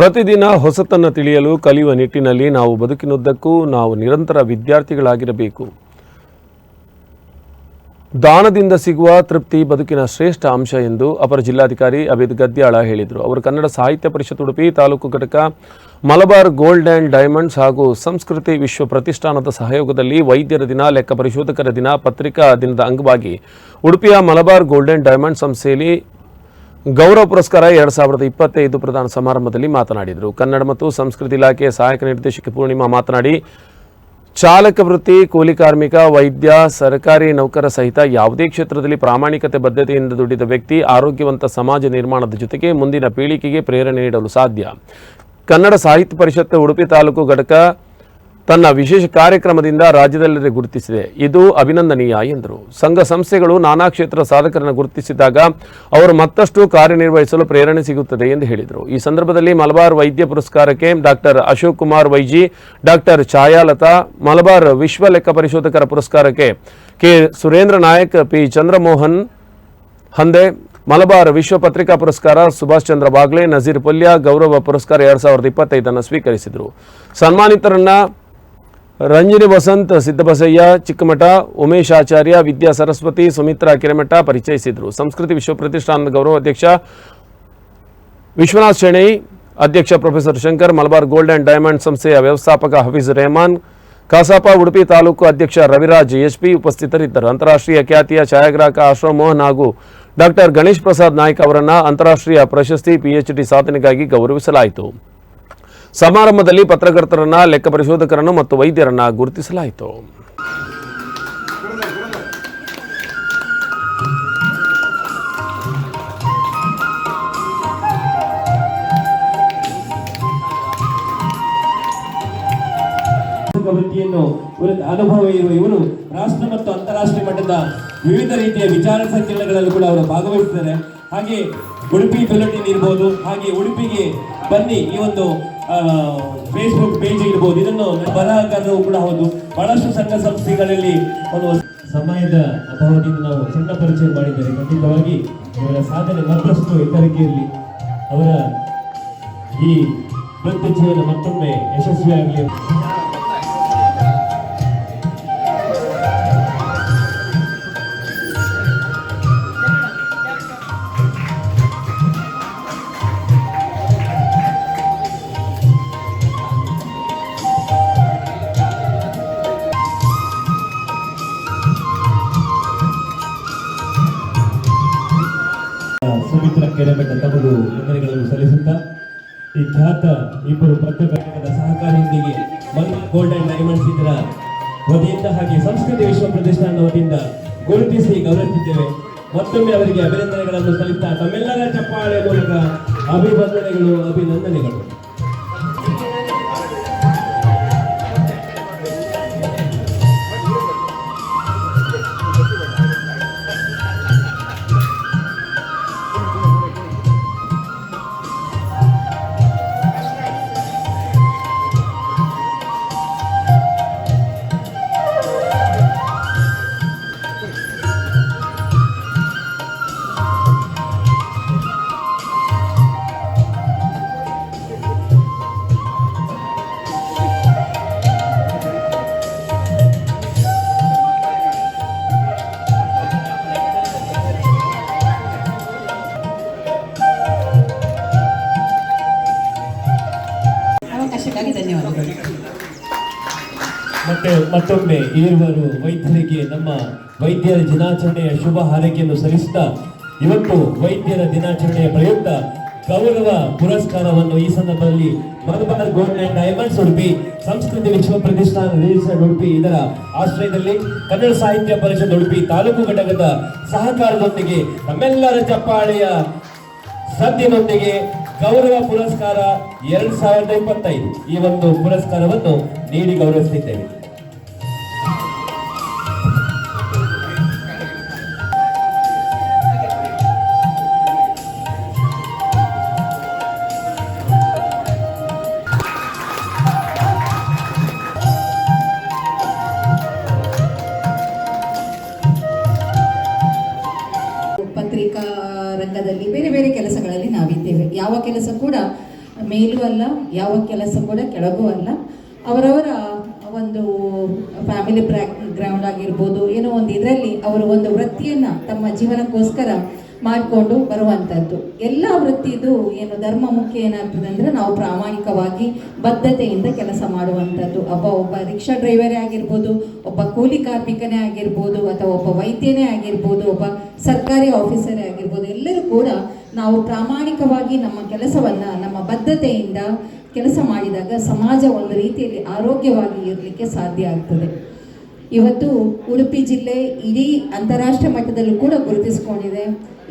ಪ್ರತಿದಿನ ಹೊಸತನ್ನು ತಿಳಿಯಲು ಕಲಿಯುವ ನಿಟ್ಟಿನಲ್ಲಿ ನಾವು ಬದುಕಿನುದ್ದಕ್ಕೂ ನಾವು ನಿರಂತರ ವಿದ್ಯಾರ್ಥಿಗಳಾಗಿರಬೇಕು. ದಾನದಿಂದ ಸಿಗುವ ತೃಪ್ತಿ ಬದುಕಿನ ಶ್ರೇಷ್ಠ ಅಂಶ ಎಂದು ಅಪರ ಜಿಲ್ಲಾಧಿಕಾರಿ ಅಭಿದ್ ಗದ್ಯಾಳ ಹೇಳಿದರು. ಅವರು ಕನ್ನಡ ಸಾಹಿತ್ಯ ಪರಿಷತ್ ಉಡುಪಿ ತಾಲೂಕು ಘಟಕ ಮಲಬಾರ್ ಗೋಲ್ಡ್ ಆ್ಯಂಡ್ ಡೈಮಂಡ್ಸ್ ಹಾಗೂ ಸಂಸ್ಕೃತಿ ವಿಶ್ವ ಪ್ರತಿಷ್ಠಾನದ ಸಹಯೋಗದಲ್ಲಿ ವೈದ್ಯರ ದಿನ ಲೆಕ್ಕ ಪರಿಶೋಧಕರ ದಿನ, ಪತ್ರಿಕಾ ದಿನದ ಅಂಗವಾಗಿ ಉಡುಪಿಯ ಮಲಬಾರ್ ಗೋಲ್ಡ್ ಆ್ಯಂಡ್ ಡೈಮಂಡ್ ಸಂಸ್ಥೆಯಲ್ಲಿ ಗೌರವ ಪುರಸ್ಕಾರ ಎರಡು ಸಾವಿರದ ಇಪ್ಪತ್ತೈದು ಪ್ರದಾನ ಸಮಾರಂಭದಲ್ಲಿ ಮಾತನಾಡಿದರು. ಕನ್ನಡ ಮತ್ತು ಸಂಸ್ಕೃತಿ ಇಲಾಖೆಯ ಸಹಾಯಕ ನಿರ್ದೇಶಕ ಪೂರ್ಣಿಮಾ ಮಾತನಾಡಿ, ಚಾಲಕ ವೃತ್ತಿ, ಕೂಲಿ ಕಾರ್ಮಿಕ, ವೈದ್ಯ, ಸರ್ಕಾರಿ ನೌಕರ ಸಹಿತ ಯಾವುದೇ ಕ್ಷೇತ್ರದಲ್ಲಿ ಪ್ರಾಮಾಣಿಕತೆ, ಬದ್ಧತೆಯಿಂದ ದುಡಿದ ವ್ಯಕ್ತಿ ಆರೋಗ್ಯವಂತ ಸಮಾಜ ನಿರ್ಮಾಣದ ಜೊತೆಗೆ ಮುಂದಿನ ಪೀಳಿಗೆಗೆ ಪ್ರೇರಣೆ ನೀಡಲು ಸಾಧ್ಯ. ಕನ್ನಡ ಸಾಹಿತ್ಯ ಪರಿಷತ್ ಉಡುಪಿ ತಾಲೂಕು ಘಟಕ ತನ್ನ ವಿಶೇಷ ಕಾರ್ಯಕ್ರಮದಿಂದ ರಾಜ್ಯದಲ್ಲೇ ಗುರುತಿಸಿದೆ. ಇದು ಅಭಿನಂದನೀಯ ಎಂದರು. ಸಂಘ ಸಂಸ್ಥೆಗಳು ನಾನಾ ಕ್ಷೇತ್ರ ಸಾಧಕರನ್ನು ಗುರುತಿಸಿದಾಗ ಅವರು ಮತ್ತಷ್ಟು ಕಾರ್ಯನಿರ್ವಹಿಸಲು ಪ್ರೇರಣೆ ಸಿಗುತ್ತದೆ ಎಂದು ಹೇಳಿದರು. ಈ ಸಂದರ್ಭದಲ್ಲಿ ಮಲಬಾರ್ ವೈದ್ಯ ಪುರಸ್ಕಾರಕ್ಕೆ doctor Ashok Kumar Y G, doctor Chhayalatha, Malabar ವಿಶ್ವ ಲೆಕ್ಕ ಪರಿಶೋಧಕರ ಪುರಸ್ಕಾರಕ್ಕೆ ಕೆ. ಸುರೇಂದ್ರ ನಾಯಕ್, ಪಿ. ಚಂದ್ರಮೋಹನ್ ಹಂದೆ, ಮಲಬಾರ್ ವಿಶ್ವ ಪತ್ರಿಕಾ ಪುರಸ್ಕಾರ ಸುಭಾಷ್ ಚಂದ್ರ ಬಾಗ್ಲೆ, ನಜೀರ್ ಪಲ್ಯ ಗೌರವ ಪುರಸ್ಕಾರ ಎರಡ್ ಸಾವಿರದ ಇಪ್ಪತ್ತೈದನ್ನು ಸ್ವೀಕರಿಸಿದರು. ಸನ್ಮಾನಿತರನ್ನ ರಂಜನಿ ವಸಂತ್ ಸಿದ್ದಬಸಯ್ಯ, ಚಿಕ್ಕಮಠ, ಉಮೇಶ್ ಆಚಾರ್ಯ, ವಿದ್ಯಾ ಸರಸ್ವತಿ, ಸುಮಿತ್ರಾ ಕಿರೆಮಠ ಪರಿಚಯಿಸಿದರು. ಸಂಸ್ಕೃತಿ ವಿಶ್ವ ಪ್ರತಿಷ್ಠಾನದ ಗೌರವ ಅಧ್ಯಕ್ಷ ವಿಶ್ವನಾಥ್ ಶೆಣೈ, ಅಧ್ಯಕ್ಷ professor Shankar, Malabar gold and diamond ಸಂಸ್ಥೆಯ ವ್ಯವಸ್ಥಾಪಕ ಹಫೀಜ್ ರೆಹಮಾನ್, ಕಸಾಪ, ಉಡುಪಿ ತಾಲೂಕು ಅಧ್ಯಕ್ಷ ರವಿರಾಜ್ ಎಚ್ಪಿ ಉಪಸ್ಥಿತರಿದ್ದರು. ಅಂತಾರಾಷ್ಟ್ರೀಯ ಖ್ಯಾತಿಯ ಛಾಯಾಗ್ರಾಹಕ ಅಶೋಕ್ ಮೋಹನ್ ಹಾಗೂ ಡಾಕ್ಟರ್ ಗಣೇಶ್ ಪ್ರಸಾದ್ ನಾಯ್ಕ್ ಅವರನ್ನು ಅಂತಾರಾಷ್ಟ್ರೀಯ ಪ್ರಶಸ್ತಿ ಪಿಎಚ್ಡಿ ಸಾಧನೆಗಾಗಿ ಗೌರವಿಸಲಾಯಿತು. ಸಮಾರಂಭದಲ್ಲಿ ಪತ್ರಕರ್ತರನ್ನ, ಲೆಕ್ಕ ಪರಿಶೋಧಕರನ್ನು ಮತ್ತು ವೈದ್ಯರನ್ನ ಗುರುತಿಸಲಾಯಿತು. ಅನುಭವ ಇರುವ ಇವರು ರಾಷ್ಟ್ರ ಮತ್ತು ಅಂತಾರಾಷ್ಟ್ರೀಯ ಮಟ್ಟದ ವಿವಿಧ ರೀತಿಯ ವಿಚಾರ ಸಂಕಿರಣಗಳಲ್ಲೂ ಕೂಡ ಅವರು ಭಾಗವಹಿಸಿದ್ದಾರೆ. ಹಾಗೆ ಉಡುಪಿ ಬುಲೆಟಿನ್ ಇರ್ಬೋದು, ಹಾಗೆ ಉಡುಪಿಗೆ ಬನ್ನಿ ಈ ಒಂದು ಫೇಸ್ಬುಕ್ ಪೇಜ್ ಇರ್ಬೋದು, ಇದನ್ನು ಬರಹಗಾರರು ಕೂಡ ಹೌದು. ಬಹಳಷ್ಟು ಸಂಘ ಸಂಸ್ಥೆಗಳಲ್ಲಿ ಒಂದು ಸಮಯದ ಅಭಾವದಿಂದ ನಾವು ಸಣ್ಣ ಪರಿಚಯ ಮಾಡಿದ್ದಾರೆ. ಖಂಡಿತವಾಗಿ ಅವರ ಸಾಧನೆ ಮತ್ತಷ್ಟು ಎತ್ತರಕ್ಕೆ ಇರಲಿ ಅವರ ಈ ವೃತ್ತಿ ಜೀವನ ಮತ್ತೊಮ್ಮೆ ಯಶಸ್ವಿಯಾಗಲಿ. ವಂದನೆಗಳನ್ನು ಸಲ್ಲಿಸುತ್ತಾ, ಈ ಖ್ಯಾತ ಇಬ್ಬರು ಪತ್ರಕರ್ತರ ಸಹಕಾರಿಯೊಂದಿಗೆ ಮಂಗ್ ಗೋಲ್ಡ್ ಅಂಡ್ ಡೈಮಂಡ್ಸ್ ಇದರ ವತಿಯಿಂದ ಹಾಗೆ ಸಂಸ್ಕೃತಿ ವಿಶ್ವ ಪ್ರತಿಷ್ಠಾನದ ವತಿಯಿಂದ ಗುರುತಿಸಿ ಗೌರವಿಸಿದ್ದೇವೆ ಮತ್ತೊಮ್ಮೆ ಅವರಿಗೆ ಅಭಿನಂದನೆಗಳನ್ನು ಸಲ್ಲಿಸುತ್ತಾ ತಮ್ಮೆಲ್ಲರ ಚಪ್ಪಾಳೆ ಮೂಲಕ ಅಭಿವಂದನೆಗಳು, ಅಭಿನಂದನೆಗಳು. ಧನ್ಯವಾದಗಳು. ಮತ್ತೆ ಮತ್ತೊಮ್ಮೆ ಇರುವರು ವೈದ್ಯರಿಗೆ ನಮ್ಮ ವೈದ್ಯರ ದಿನಾಚರಣೆಯ ಶುಭ ಹಾರೈಕೆಯನ್ನು ಸಲ್ಲಿಸುತ್ತಾ, ಇವತ್ತು ವೈದ್ಯರ ದಿನಾಚರಣೆಯ ಪ್ರಯುಕ್ತ ಗೌರವ ಪುರಸ್ಕಾರವನ್ನು ಈ ಸಂದರ್ಭದಲ್ಲಿ Malabar gold and diamonds Udupi ಸಂಸ್ಕೃತಿ ವಿಶ್ವ ಪ್ರತಿಷ್ಠಾನ ರಿಜಿಸ್ಟರ್ಡ್ ಉಡುಪಿ ಇದರ ಆಶ್ರಯದಲ್ಲಿ ಕನ್ನಡ ಸಾಹಿತ್ಯ ಪರಿಷತ್ ಉಡುಪಿ ತಾಲೂಕು ಘಟಕದ ಸಹಕಾರದೊಂದಿಗೆ ನಮ್ಮೆಲ್ಲರ ಚಪ್ಪಾಳೆಯ ಸದ್ಯದೊಂದಿಗೆ ಗೌರವ ಪುರಸ್ಕಾರ ಎರಡ್ ಸಾವಿರದ ಇಪ್ಪತ್ತೈದು. ಈ ಒಂದು ಪುರಸ್ಕಾರವನ್ನು ನೀಡಿ ಗೌರವಿಸುತ್ತಿದ್ದೇವೆ. ರಂಗದಲ್ಲಿ ಬೇರೆ ಬೇರೆ ಕೆಲಸಗಳಲ್ಲಿ ನಾವಿದ್ದೇವೆ. ಯಾವ ಕೆಲಸ ಕೂಡ ಮೇಲೂ ಅಲ್ಲ, ಯಾವ ಕೆಲಸ ಕೂಡ ಕೆಳಗೂ ಅಲ್ಲ. ಅವರವರ ಒಂದು ಫ್ಯಾಮಿಲಿ ಬ್ರ್ಯಾಕ್ ಗ್ರೌಂಡ್ ಆಗಿರ್ಬೋದು, ಏನೋ ಒಂದು ಇದರಲ್ಲಿ ಅವರು ಒಂದು ವೃತ್ತಿಯನ್ನು ತಮ್ಮ ಜೀವನಕ್ಕೋಸ್ಕರ ಮಾಡಿಕೊಂಡು ಬರುವಂಥದ್ದು ಎಲ್ಲ ವೃತ್ತಿದು ಏನು ಧರ್ಮ ಮುಖ್ಯ ಏನಾಗ್ತದೆ ಅಂದರೆ ನಾವು ಪ್ರಾಮಾಣಿಕವಾಗಿ ಬದ್ಧತೆಯಿಂದ ಕೆಲಸ ಮಾಡುವಂಥದ್ದು ಒಬ್ಬ ಒಬ್ಬ ರಿಕ್ಷಾ ಡ್ರೈವರೇ ಆಗಿರ್ಬೋದು, ಒಬ್ಬ ಕೂಲಿ ಕಾರ್ಮಿಕನೇ ಆಗಿರ್ಬೋದು, ಅಥವಾ ಒಬ್ಬ ವೈದ್ಯನೇ ಆಗಿರ್ಬೋದು, ಒಬ್ಬ ಸರ್ಕಾರಿ ಆಫೀಸರೇ ಆಗಿರ್ಬೋದು, ಎಲ್ಲರೂ ಕೂಡ ನಾವು ಪ್ರಾಮಾಣಿಕವಾಗಿ ನಮ್ಮ ಕೆಲಸವನ್ನು, ನಮ್ಮ ಬದ್ಧತೆಯಿಂದ ಕೆಲಸ ಮಾಡಿದಾಗ ಸಮಾಜ ಒಂದು ರೀತಿಯಲ್ಲಿ ಆರೋಗ್ಯವಾಗಿ ಇರಲಿಕ್ಕೆ ಸಾಧ್ಯ ಆಗ್ತದೆ. ಇವತ್ತು ಉಡುಪಿ ಜಿಲ್ಲೆ ಇಡೀ ಅಂತಾರಾಷ್ಟ್ರೀಯ ಮಟ್ಟದಲ್ಲೂ ಕೂಡ ಗುರುತಿಸಿಕೊಂಡಿದೆ.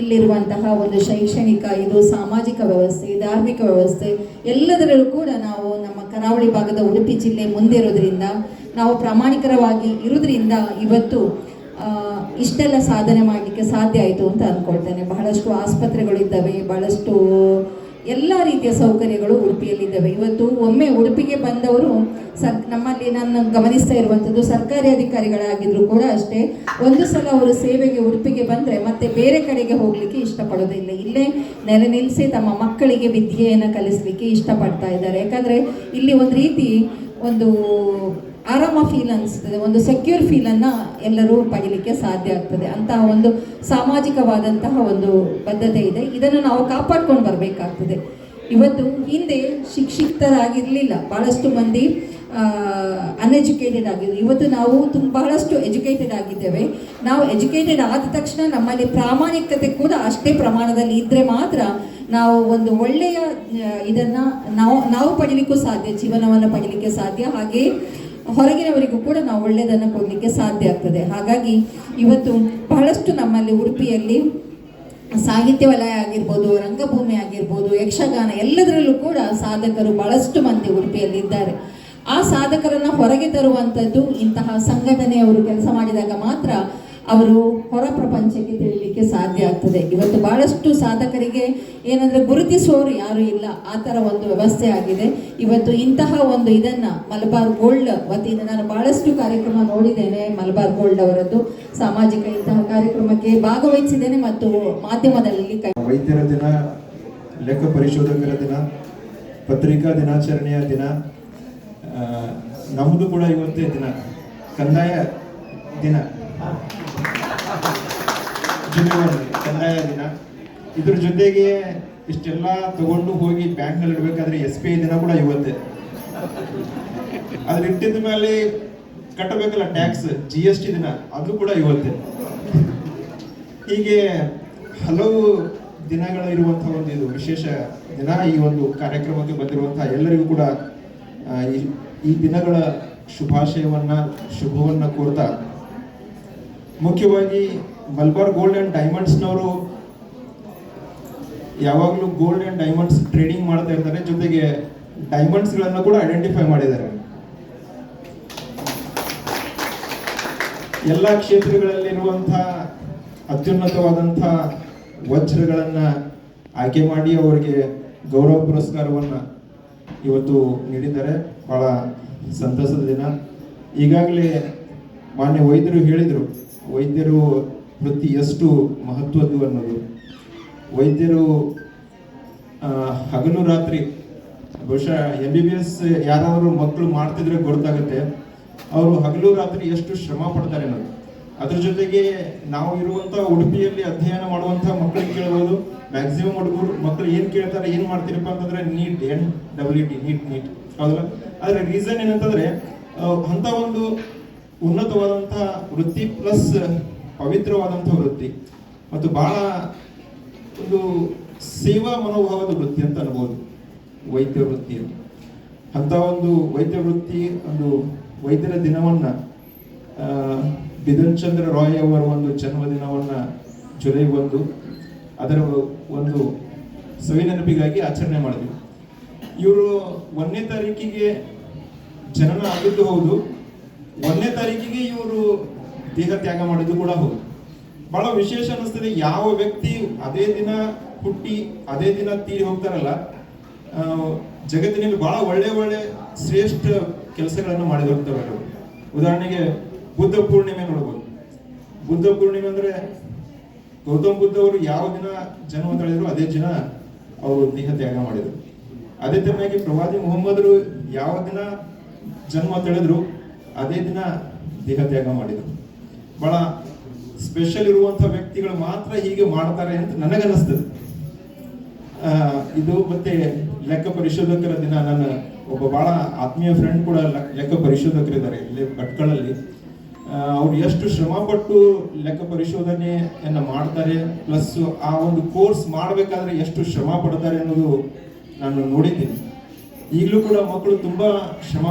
ಇಲ್ಲಿರುವಂತಹ ಒಂದು ಶೈಕ್ಷಣಿಕ, ಇದು ಸಾಮಾಜಿಕ ವ್ಯವಸ್ಥೆ, ಧಾರ್ಮಿಕ ವ್ಯವಸ್ಥೆ, ಎಲ್ಲದರಲ್ಲೂ ಕೂಡ ನಾವು ನಮ್ಮ ಕರಾವಳಿ ಭಾಗದ ಉಡುಪಿ ಜಿಲ್ಲೆ ಮುಂದೆ ಇರೋದ್ರಿಂದ, ನಾವು ಪ್ರಾಮಾಣಿಕರವಾಗಿ ಇರೋದ್ರಿಂದ ಇವತ್ತು ಇಷ್ಟೆಲ್ಲ ಸಾಧನೆ ಮಾಡಲಿಕ್ಕೆ ಸಾಧ್ಯ ಆಯಿತು ಅಂತ ಅಂದ್ಕೊಳ್ತೇನೆ ಬಹಳಷ್ಟು ಆಸ್ಪತ್ರೆಗಳಿದ್ದಾವೆ, ಬಹಳಷ್ಟು ಎಲ್ಲ ರೀತಿಯ ಸೌಕರ್ಯಗಳು ಉಡುಪಿಯಲ್ಲಿದ್ದಾವೆ. ಇವತ್ತು ಒಮ್ಮೆ ಉಡುಪಿಗೆ ಬಂದವರು ಸರ್, ನಮ್ಮಲ್ಲಿ ನಾನು ಗಮನಿಸ್ತಾ ಇರುವಂಥದ್ದು ಸರ್ಕಾರಿ ಅಧಿಕಾರಿಗಳಾಗಿದ್ದರೂ ಕೂಡ ಅಷ್ಟೇ. ಒಂದು ಸಲ ಅವರು ಸೇವೆಗೆ ಉಡುಪಿಗೆ ಬಂದರೆ ಮತ್ತೆ ಬೇರೆ ಕಡೆಗೆ ಹೋಗಲಿಕ್ಕೆ ಇಷ್ಟಪಡೋದಿಲ್ಲ ಇಲ್ಲೇ. ನೆಲೆ ನಿಲ್ಲಿಸಿ ತಮ್ಮ ಮಕ್ಕಳಿಗೆ ವಿದ್ಯೆಯನ್ನು ಕಲಿಸಲಿಕ್ಕೆ ಇಷ್ಟಪಡ್ತಾ ಇದ್ದಾರೆ. ಯಾಕಂದರೆ ಇಲ್ಲಿ ಒಂದು ರೀತಿ ಒಂದು ಆರಾಮ ಫೀಲ್ ಅನಿಸ್ತದೆ ಒಂದು ಸೆಕ್ಯೂರ್ ಫೀಲನ್ನು ಎಲ್ಲರೂ ಪಡೀಲಿಕ್ಕೆ ಸಾಧ್ಯ ಆಗ್ತದೆ. ಅಂತಹ ಒಂದು ಸಾಮಾಜಿಕವಾದಂತಹ ಒಂದು ಬದ್ಧತೆ ಇದೆ. ಇದನ್ನು ನಾವು ಕಾಪಾಡ್ಕೊಂಡು ಬರಬೇಕಾಗ್ತದೆ. ಇವತ್ತು ಹಿಂದೆ ಶಿಕ್ಷಿತರಾಗಿರಲಿಲ್ಲ. ಭಾಳಷ್ಟು ಮಂದಿ ಅನ್ಎಜುಕೇಟೆಡ್ ಆಗಿದ್ರು. ಇವತ್ತು ನಾವು ತುಂಬ ಬಹಳಷ್ಟು ಎಜುಕೇಟೆಡ್ ಆಗಿದ್ದೇವೆ. ನಾವು ಎಜುಕೇಟೆಡ್ ಆದ ತಕ್ಷಣ ನಮ್ಮಲ್ಲಿ ಪ್ರಾಮಾಣಿಕತೆ ಕೂಡ ಅಷ್ಟೇ ಪ್ರಮಾಣದಲ್ಲಿ ಇದ್ದರೆ ಮಾತ್ರ ನಾವು ಒಂದು ಒಳ್ಳೆಯ ಇದನ್ನು ನಾವು ನಾವು ಪಡೀಲಿಕ್ಕೂ ಸಾಧ್ಯ, ಜೀವನವನ್ನು ಪಡೀಲಿಕ್ಕೆ ಸಾಧ್ಯ. ಹಾಗೆ ಹೊರಗಿನವರಿಗೂ ಕೂಡ ನಾವು ಒಳ್ಳೆಯದನ್ನು ಕೊಡಲಿಕ್ಕೆ ಸಾಧ್ಯ ಆಗ್ತದೆ. ಹಾಗಾಗಿ ಇವತ್ತು ಬಹಳಷ್ಟು ನಮ್ಮಲ್ಲಿ ಉಡುಪಿಯಲ್ಲಿ ಸಾಹಿತ್ಯ ವಲಯ ಆಗಿರ್ಬೋದು, ರಂಗಭೂಮಿ ಆಗಿರ್ಬೋದು, ಯಕ್ಷಗಾನ ಎಲ್ಲದರಲ್ಲೂ ಕೂಡ ಸಾಧಕರು ಬಹಳಷ್ಟು ಮಂದಿ ಉಡುಪಿಯಲ್ಲಿ ಇದ್ದಾರೆ. ಆ ಸಾಧಕರನ್ನ ಹೊರಗೆ ತರುವಂಥದ್ದು ಇಂತಹ ಸಂಘಟನೆಯವರು ಕೆಲಸ ಮಾಡಿದಾಗ ಮಾತ್ರ ಅವರು ಹೊರ ಪ್ರಪಂಚಕ್ಕೆ ತಿಳಿಲಿಕ್ಕೆ ಸಾಧ್ಯ ಆಗ್ತದೆ. ಇವತ್ತು ಬಹಳಷ್ಟು ಸಾಧಕರಿಗೆ ಏನಂದ್ರೆ ಗುರುತಿಸುವವರು ಯಾರು ಇಲ್ಲ. ಆ ಥರ ಒಂದು ವ್ಯವಸ್ಥೆ ಆಗಿದೆ. ಇವತ್ತು ಇಂತಹ ಒಂದು ಇದನ್ನ ಮಲಬಾರ್ ಗೋಲ್ಡ್ ವತಿಯಿಂದ ನಾನು ಬಹಳಷ್ಟು ಕಾರ್ಯಕ್ರಮ ನೋಡಿದ್ದೇನೆ ಮಲಬಾರ್ ಗೋಲ್ಡ್ ಅವರದ್ದು. ಸಾಮಾಜಿಕ ಇಂತಹ ಕಾರ್ಯಕ್ರಮಕ್ಕೆ ಭಾಗವಹಿಸಿದ್ದೇನೆ ಮತ್ತು ಮಾಧ್ಯಮದಲ್ಲಿ ವೈದ್ಯರ ದಿನ ಲೆಕ್ಕ ಪರಿಶೋಧಕರ ದಿನ, ಪತ್ರಿಕಾ ದಿನಾಚರಣೆಯ ದಿನ ನಮ್ದು ಕೂಡ ಇವತ್ತೇ ದಿನ. ಕಂದಾಯ ದಿನ. ಒಂದು ಕಂದಾಯ ದಿನ. ಇದ್ರ ಜೊತೆಗೆ ಇಷ್ಟೆಲ್ಲ ತಗೊಂಡು ಹೋಗಿ ಬ್ಯಾಂಕ್ನಲ್ಲಿ ಇಡಬೇಕಾದ್ರೆ ಎಸ್ ಬಿ ಐ ದಿನ ಕೂಡ ಇವತ್ತೇ. ಅದ್ರ ಇಟ್ಟಿದ ಮೇಲೆ ಕಟ್ಟಬೇಕಲ್ಲ ಟ್ಯಾಕ್ಸ್, ಜಿ ಎಸ್ ಟಿ ದಿನ, ಅದು ಕೂಡ ಇವತ್ತೇ. ಹೀಗೆ ಹಲವು ದಿನಗಳ ಇರುವಂತಹ ಒಂದು ಇದು ವಿಶೇಷ ದಿನ ಈ ಒಂದು ಕಾರ್ಯಕ್ರಮಕ್ಕೆ ಬಂದಿರುವಂತಹ ಎಲ್ಲರಿಗೂ ಕೂಡ ಈ ದಿನಗಳ ಶುಭಾಶಯವನ್ನ, ಶುಭವನ್ನ ಕೋರ್ತಾ ಮುಖ್ಯವಾಗಿ ಮಲ್ಬಾರ್ ಗೋಲ್ಡ್ ಅಂಡ್ ಡೈಮಂಡ್ಸ್ನವರು ಯಾವಾಗಲೂ ಗೋಲ್ಡ್ ಆ್ಯಂಡ್ ಡೈಮಂಡ್ಸ್ ಟ್ರೇಡಿಂಗ್ ಮಾಡ್ತಾ ಇರ್ತಾರೆ. ಜೊತೆಗೆ ಡೈಮಂಡ್ಸ್ಗಳನ್ನು ಕೂಡ ಐಡೆಂಟಿಫೈ ಮಾಡಿದ್ದಾರೆ. ಎಲ್ಲ ಕ್ಷೇತ್ರಗಳಲ್ಲಿರುವಂತಹ ಅತ್ಯುನ್ನತವಾದಂಥ ವಜ್ರಗಳನ್ನು ಆಯ್ಕೆ ಮಾಡಿ ಅವರಿಗೆ ಗೌರವ ಪುರಸ್ಕಾರವನ್ನು ಇವತ್ತು ನೀಡಿದ್ದಾರೆ. ಬಹಳ ಸಂತಸದ ದಿನ. ಈಗಾಗಲೇ ಮಾನ್ಯ ವೈದ್ಯರು ಹೇಳಿದರು ವೈದ್ಯರು ವೃತ್ತಿ ಎಷ್ಟು ಮಹತ್ವದ್ದು ಅನ್ನೋದು. ವೈದ್ಯರು ಹಗಲು ರಾತ್ರಿ, ಬಹುಶಃ ಎಂ ಬಿ ಬಿ ಎಸ್ ಯಾರಾದರೂ ಮಕ್ಕಳು ಮಾಡ್ತಿದ್ರೆ ಗೊತ್ತಾಗುತ್ತೆ. ಅವರು ಹಗಲು ರಾತ್ರಿ ಎಷ್ಟು ಶ್ರಮ ಪಡ್ತಾರೆ ಅನ್ನೋದು. ಅದ್ರ ಜೊತೆಗೆ ನಾವು ಇರುವಂತ ಉಡುಪಿಯಲ್ಲಿ ಅಧ್ಯಯನ ಮಾಡುವಂತ ಮಕ್ಕಳಿಗೆ ಕೇಳ್ಬೋದು. ಮ್ಯಾಕ್ಸಿಮಮ್ ಹುಡುಗರು ಮಕ್ಕಳು ಏನು ಕೇಳ್ತಾರೆ, ಏನು ಮಾಡ್ತೀರಪ್ಪ ಅಂತಂದ್ರೆ NEET N W T NEET NEET. ಹೌದಲ್ಲ? ಆದರೆ ರೀಸನ್ ಏನಂತಂದ್ರೆ ಅಂಥ ಒಂದು ಉನ್ನತವಾದಂತಹ ವೃತ್ತಿ ಪ್ಲಸ್ ಪವಿತ್ರವಾದಂಥ ವೃತ್ತಿ. ಮತ್ತು ಬಹಳ ಒಂದು ಸೇವಾ ಮನೋಭಾವದ ವೃತ್ತಿ ಅಂತ ಅನ್ಬೋದು. ವೈದ್ಯ ವೃತ್ತಿ. ಅಂತ. ಒಂದು ವೈದ್ಯ ವೃತ್ತಿ, ಒಂದು ವೈದ್ಯರ ದಿನವನ್ನ ಬಿದನ್ ಚಂದ್ರ ರಾಯ್ ಅವರ ಒಂದು ಜನ್ಮದಿನವನ್ನ ಜುಲೈ ಒಂದು, ಅದರ ಒಂದು ಸವಿ ನೆನಪಿಗಾಗಿ ಆಚರಣೆ ಮಾಡಿದ್ವಿ. ಇವರು ಒಂದನೇ ತಾರೀಕಿಗೆ ಜನನ ಆಗಿದ್ದು ಹೌದು. ಒಂದನೇ ತಾರೀಕಿಗೆ ಇವರು ದೇಹ ತ್ಯಾಗ ಮಾಡಿದ್ದು ಕೂಡ ಹೌದು. ಬಹಳ ವಿಶೇಷ ಅನಿಸ್ತದೆ ಯಾವ ವ್ಯಕ್ತಿ ಅದೇ ದಿನ ಹುಟ್ಟಿ, ಅದೇ ದಿನ ತೀರಿ ಹೋಗ್ತಾರಲ್ಲ ಜಗತ್ತಿನಲ್ಲಿ ಬಹಳ ಒಳ್ಳೆ ಒಳ್ಳೆ ಶ್ರೇಷ್ಠ ಕೆಲಸಗಳನ್ನು ಮಾಡಿ ಹೋಗ್ತವೆ ಉದಾಹರಣೆಗೆ ಬುದ್ಧ ಪೂರ್ಣಿಮೆ ನೋಡ್ಬೋದು. ಬುದ್ಧ ಪೂರ್ಣಿಮೆ ಅಂದ್ರೆ ಗೌತಮ್ ಬುದ್ಧ ಅವರು ಯಾವ ದಿನ ಜನ್ಮ ತಳೆದ್ರು ಅದೇ ದಿನ ಅವರು ದೇಹ ತ್ಯಾಗ ಮಾಡಿದರು. ಅದೇ ತರನಾಗಿ ಪ್ರವಾದಿ ಮೊಹಮ್ಮದರು ಯಾವ ದಿನ ಜನ್ಮ ತಳೆದ್ರು? ಅದೇ ದಿನ ದೇಹ ತ್ಯಾಗ ಮಾಡಿದರು. ಬಹಳ ಸ್ಪೆಷಲ್ ಇರುವಂಥ ವ್ಯಕ್ತಿಗಳು ಮಾತ್ರ ಹೀಗೆ ಮಾಡ್ತಾರೆ ಅಂತ ನನಗನ್ನಿಸ್ತದೆ. ಇದು ಮತ್ತೆ ಲೆಕ್ಕ ಪರಿಶೋಧಕರ ದಿನ. ನನ್ನ ಒಬ್ಬ ಬಹಳ ಆತ್ಮೀಯ ಫ್ರೆಂಡ್ ಕೂಡ ಲೆಕ್ಕ ಪರಿಶೋಧಕರಿದ್ದಾರೆ ಇಲ್ಲಿ ಭಟ್ಗಳಲ್ಲಿ ಅವ್ರು ಎಷ್ಟು ಶ್ರಮ ಪಟ್ಟು ಲೆಕ್ಕ ಪರಿಶೋಧನೆಯನ್ನು ಮಾಡ್ತಾರೆ ಪ್ಲಸ್ ಆ ಒಂದು ಕೋರ್ಸ್ ಮಾಡಬೇಕಾದ್ರೆ ಎಷ್ಟು ಶ್ರಮ ಪಡ್ತಾರೆ ಅನ್ನೋದು ನಾನು ನೋಡಿದ್ದೀನಿ. ಈಗಲೂ ಕೂಡ ಮಕ್ಕಳು ತುಂಬ ಶ್ರಮ